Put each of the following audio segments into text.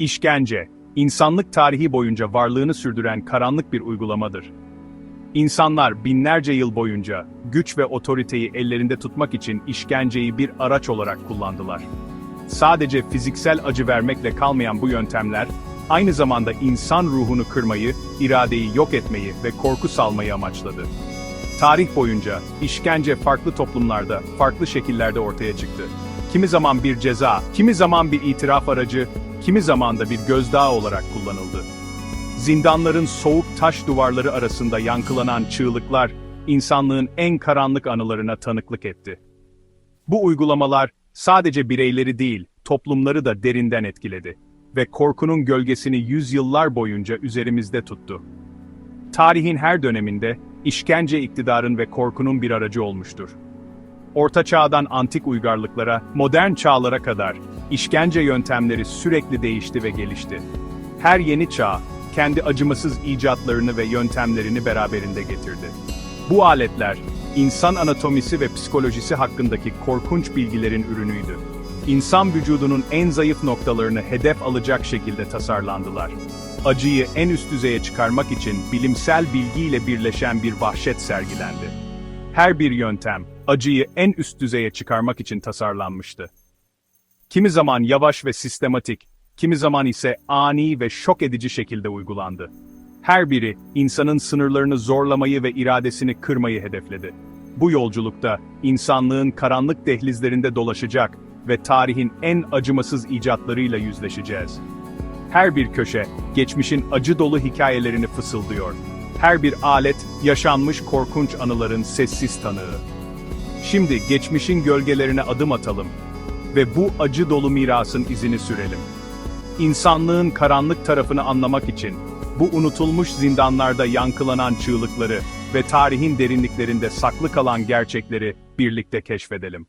İşkence, insanlık tarihi boyunca varlığını sürdüren karanlık bir uygulamadır. İnsanlar binlerce yıl boyunca güç ve otoriteyi ellerinde tutmak için işkenceyi bir araç olarak kullandılar. Sadece fiziksel acı vermekle kalmayan bu yöntemler, aynı zamanda insan ruhunu kırmayı, iradeyi yok etmeyi ve korku salmayı amaçladı. Tarih boyunca işkence farklı toplumlarda, farklı şekillerde ortaya çıktı. Kimi zaman bir ceza, kimi zaman bir itiraf aracı, kimi zaman da bir gözdağı olarak kullanıldı. Zindanların soğuk taş duvarları arasında yankılanan çığlıklar, insanlığın en karanlık anılarına tanıklık etti. Bu uygulamalar sadece bireyleri değil, toplumları da derinden etkiledi ve korkunun gölgesini yüzyıllar boyunca üzerimizde tuttu. Tarihin her döneminde işkence iktidarın ve korkunun bir aracı olmuştur. Orta Çağ'dan antik uygarlıklara, modern çağlara kadar işkence yöntemleri sürekli değişti ve gelişti. Her yeni çağ kendi acımasız icatlarını ve yöntemlerini beraberinde getirdi. Bu aletler insan anatomisi ve psikolojisi hakkındaki korkunç bilgilerin ürünüydü. İnsan vücudunun en zayıf noktalarını hedef alacak şekilde tasarlandılar. Acıyı en üst düzeye çıkarmak için bilimsel bilgiyle birleşen bir vahşet sergilendi. Her bir yöntem, acıyı en üst düzeye çıkarmak için tasarlanmıştı. Kimi zaman yavaş ve sistematik, kimi zaman ise ani ve şok edici şekilde uygulandı. Her biri, insanın sınırlarını zorlamayı ve iradesini kırmayı hedefledi. Bu yolculukta, insanlığın karanlık dehlizlerinde dolaşacak ve tarihin en acımasız icatlarıyla yüzleşeceğiz. Her bir köşe, geçmişin acı dolu hikayelerini fısıldıyor. Her bir alet, yaşanmış korkunç anıların sessiz tanığı. Şimdi geçmişin gölgelerine adım atalım ve bu acı dolu mirasın izini sürelim. İnsanlığın karanlık tarafını anlamak için, bu unutulmuş zindanlarda yankılanan çığlıkları ve tarihin derinliklerinde saklı kalan gerçekleri birlikte keşfedelim.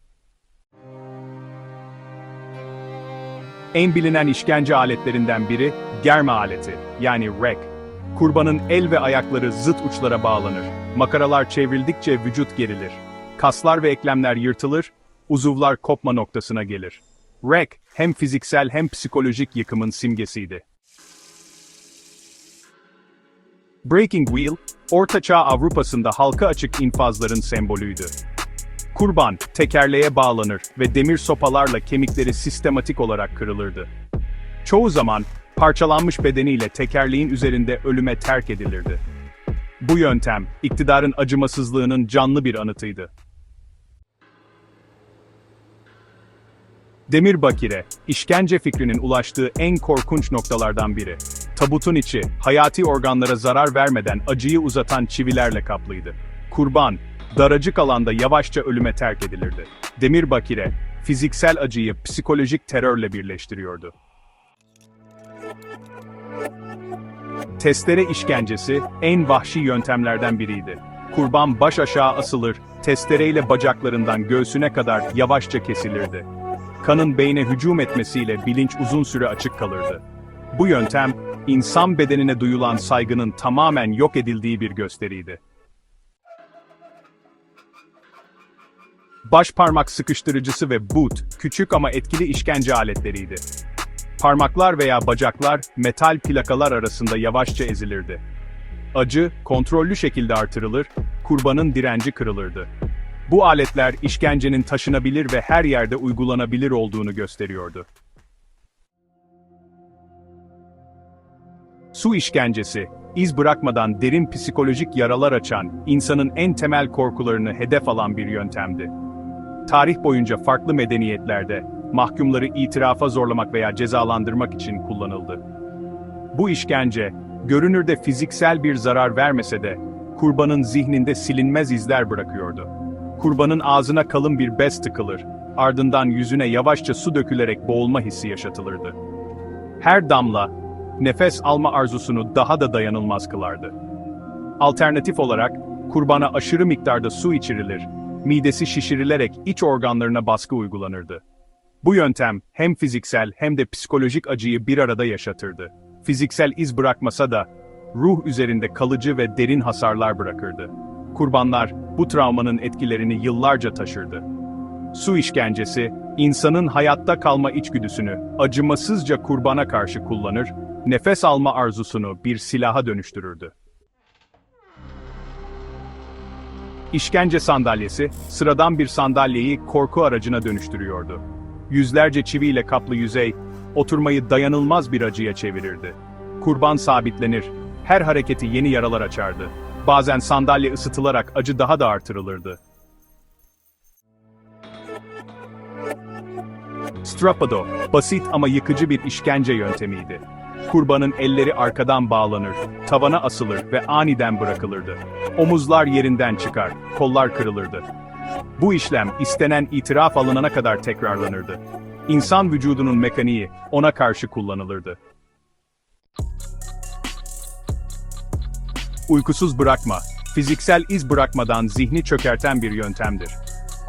En bilinen işkence aletlerinden biri, germe aleti, yani rack. Kurbanın el ve ayakları zıt uçlara bağlanır. Makaralar çevrildikçe vücut gerilir. Kaslar ve eklemler yırtılır, uzuvlar kopma noktasına gelir. Rack, hem fiziksel hem psikolojik yıkımın simgesiydi. Breaking Wheel, Ortaçağ Avrupa'sında halka açık infazların sembolüydü. Kurban, tekerleğe bağlanır ve demir sopalarla kemikleri sistematik olarak kırılırdı. Çoğu zaman, parçalanmış bedeniyle tekerleğin üzerinde ölüme terk edilirdi. Bu yöntem, iktidarın acımasızlığının canlı bir anıtıydı. Demir bakire, işkence fikrinin ulaştığı en korkunç noktalardan biri. Tabutun içi, hayati organlara zarar vermeden acıyı uzatan çivilerle kaplıydı. Kurban, daracık alanda yavaşça ölüme terk edilirdi. Demir bakire, fiziksel acıyı psikolojik terörle birleştiriyordu. Testere işkencesi en vahşi yöntemlerden biriydi. Kurban baş aşağı asılır, testereyle bacaklarından göğsüne kadar yavaşça kesilirdi. Kanın beyne hücum etmesiyle bilinç uzun süre açık kalırdı. Bu yöntem, insan bedenine duyulan saygının tamamen yok edildiği bir gösteriydi. Baş parmak sıkıştırıcısı ve boot, küçük ama etkili işkence aletleriydi. Parmaklar veya bacaklar, metal plakalar arasında yavaşça ezilirdi. Acı, kontrollü şekilde artırılır, kurbanın direnci kırılırdı. Bu aletler işkencenin taşınabilir ve her yerde uygulanabilir olduğunu gösteriyordu. Su işkencesi, iz bırakmadan derin psikolojik yaralar açan, insanın en temel korkularını hedef alan bir yöntemdi. Tarih boyunca farklı medeniyetlerde, mahkumları itirafa zorlamak veya cezalandırmak için kullanıldı. Bu işkence, görünürde fiziksel bir zarar vermese de, kurbanın zihninde silinmez izler bırakıyordu. Kurbanın ağzına kalın bir bez tıkılır, ardından yüzüne yavaşça su dökülerek boğulma hissi yaşatılırdı. Her damla, nefes alma arzusunu daha da dayanılmaz kılardı. Alternatif olarak, kurbana aşırı miktarda su içirilir, midesi şişirilerek iç organlarına baskı uygulanırdı. Bu yöntem hem fiziksel hem de psikolojik acıyı bir arada yaşatırdı. Fiziksel iz bırakmasa da ruh üzerinde kalıcı ve derin hasarlar bırakırdı. Kurbanlar bu travmanın etkilerini yıllarca taşırdı. Su işkencesi insanın hayatta kalma içgüdüsünü acımasızca kurbana karşı kullanır, nefes alma arzusunu bir silaha dönüştürürdü. İşkence sandalyesi, sıradan bir sandalyeyi korku aracına dönüştürüyordu. Yüzlerce çiviyle kaplı yüzey, oturmayı dayanılmaz bir acıya çevirirdi. Kurban sabitlenir, her hareketi yeni yaralar açardı. Bazen sandalye ısıtılarak acı daha da artırılırdı. Strapado, basit ama yıkıcı bir işkence yöntemiydi. Kurbanın elleri arkadan bağlanır, tavana asılır ve aniden bırakılırdı. Omuzlar yerinden çıkar, kollar kırılırdı. Bu işlem istenen itiraf alınana kadar tekrarlanırdı. İnsan vücudunun mekaniği ona karşı kullanılırdı. Uykusuz bırakma, fiziksel iz bırakmadan zihni çökerten bir yöntemdir.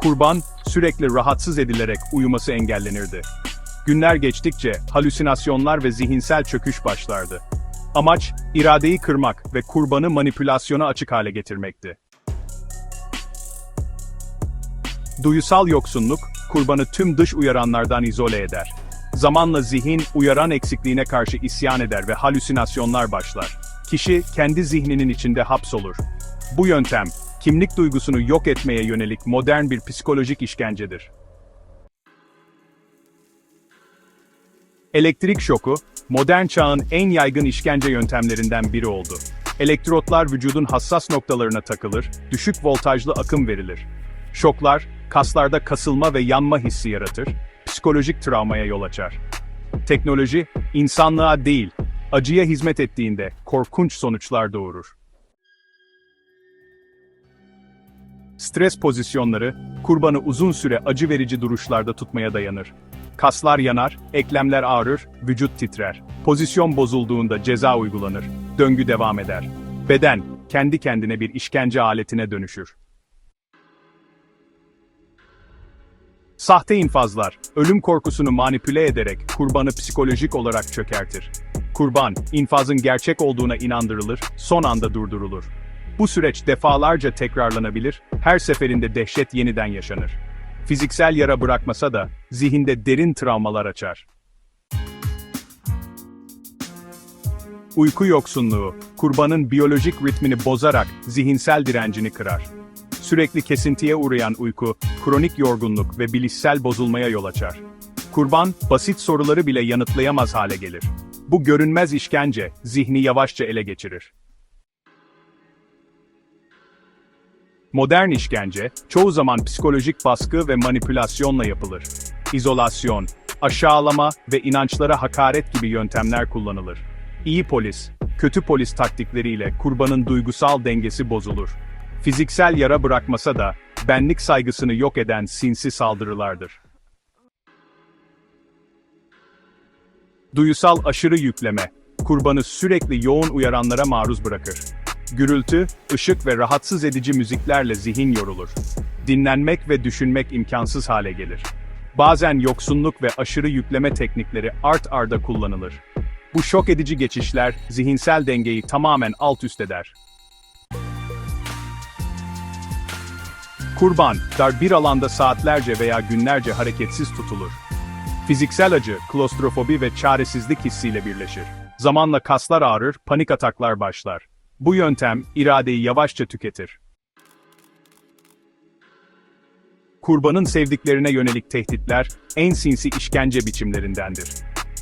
Kurban, sürekli rahatsız edilerek uyuması engellenirdi. Günler geçtikçe halüsinasyonlar ve zihinsel çöküş başlardı. Amaç, iradeyi kırmak ve kurbanı manipülasyona açık hale getirmekti. Duyusal yoksunluk, kurbanı tüm dış uyaranlardan izole eder. Zamanla zihin, uyaran eksikliğine karşı isyan eder ve halüsinasyonlar başlar. Kişi, kendi zihninin içinde hapsolur. Bu yöntem, kimlik duygusunu yok etmeye yönelik modern bir psikolojik işkencedir. Elektrik şoku, modern çağın en yaygın işkence yöntemlerinden biri oldu. Elektrotlar vücudun hassas noktalarına takılır, düşük voltajlı akım verilir. Şoklar, kaslarda kasılma ve yanma hissi yaratır, psikolojik travmaya yol açar. Teknoloji, insanlığa değil, acıya hizmet ettiğinde korkunç sonuçlar doğurur. Stres pozisyonları, kurbanı uzun süre acı verici duruşlarda tutmaya dayanır. Kaslar yanar, eklemler ağrır, vücut titrer. Pozisyon bozulduğunda ceza uygulanır. Döngü devam eder. Beden, kendi kendine bir işkence aletine dönüşür. Sahte infazlar, ölüm korkusunu manipüle ederek kurbanı psikolojik olarak çökertir. Kurban, infazın gerçek olduğuna inandırılır, son anda durdurulur. Bu süreç defalarca tekrarlanabilir, her seferinde dehşet yeniden yaşanır. Fiziksel yara bırakmasa da zihinde derin travmalar açar. Uyku yoksunluğu, kurbanın biyolojik ritmini bozarak zihinsel direncini kırar. Sürekli kesintiye uğrayan uyku, kronik yorgunluk ve bilişsel bozulmaya yol açar. Kurban, basit soruları bile yanıtlayamaz hale gelir. Bu görünmez işkence, zihni yavaşça ele geçirir. Modern işkence, çoğu zaman psikolojik baskı ve manipülasyonla yapılır. İzolasyon, aşağılama ve inançlara hakaret gibi yöntemler kullanılır. İyi polis, kötü polis taktikleriyle kurbanın duygusal dengesi bozulur. Fiziksel yara bırakmasa da, benlik saygısını yok eden sinsi saldırılardır. Duyusal aşırı yükleme, kurbanı sürekli yoğun uyaranlara maruz bırakır. Gürültü, ışık ve rahatsız edici müziklerle zihin yorulur. Dinlenmek ve düşünmek imkansız hale gelir. Bazen yoksunluk ve aşırı yükleme teknikleri art arda kullanılır. Bu şok edici geçişler zihinsel dengeyi tamamen alt üst eder. Kurban, dar bir alanda saatlerce veya günlerce hareketsiz tutulur. Fiziksel acı, klostrofobi ve çaresizlik hissiyle birleşir. Zamanla kaslar ağrır, panik ataklar başlar. Bu yöntem, iradeyi yavaşça tüketir. Kurbanın sevdiklerine yönelik tehditler, en sinsi işkence biçimlerindendir.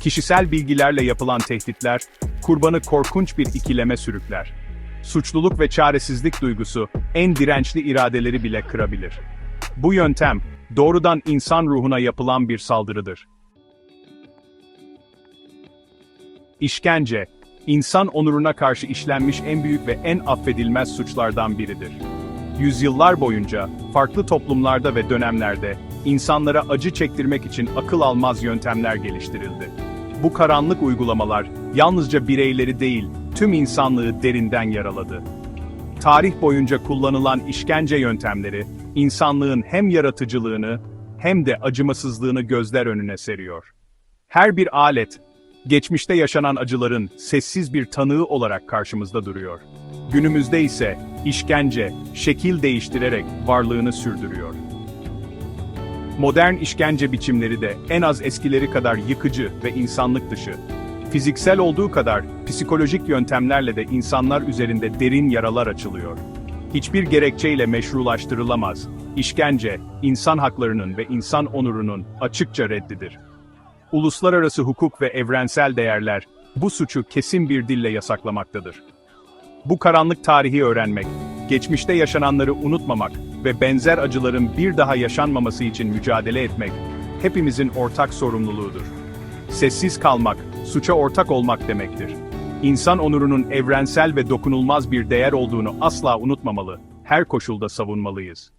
Kişisel bilgilerle yapılan tehditler, kurbanı korkunç bir ikileme sürükler. Suçluluk ve çaresizlik duygusu, en dirençli iradeleri bile kırabilir. Bu yöntem, doğrudan insan ruhuna yapılan bir saldırıdır. İşkence, insan onuruna karşı işlenmiş en büyük ve en affedilmez suçlardan biridir. Yüzyıllar boyunca, farklı toplumlarda ve dönemlerde, insanlara acı çektirmek için akıl almaz yöntemler geliştirildi. Bu karanlık uygulamalar, yalnızca bireyleri değil, tüm insanlığı derinden yaraladı. Tarih boyunca kullanılan işkence yöntemleri, insanlığın hem yaratıcılığını, hem de acımasızlığını gözler önüne seriyor. Her bir alet, geçmişte yaşanan acıların sessiz bir tanığı olarak karşımızda duruyor. Günümüzde ise işkence, şekil değiştirerek varlığını sürdürüyor. Modern işkence biçimleri de en az eskileri kadar yıkıcı ve insanlık dışı. Fiziksel olduğu kadar psikolojik yöntemlerle de insanlar üzerinde derin yaralar açılıyor. Hiçbir gerekçeyle meşrulaştırılamaz. İşkence, insan haklarının ve insan onurunun açıkça reddidir. Uluslararası hukuk ve evrensel değerler bu suçu kesin bir dille yasaklamaktadır. Bu karanlık tarihi öğrenmek, geçmişte yaşananları unutmamak ve benzer acıların bir daha yaşanmaması için mücadele etmek hepimizin ortak sorumluluğudur. Sessiz kalmak, suça ortak olmak demektir. İnsan onurunun evrensel ve dokunulmaz bir değer olduğunu asla unutmamalı, her koşulda savunmalıyız.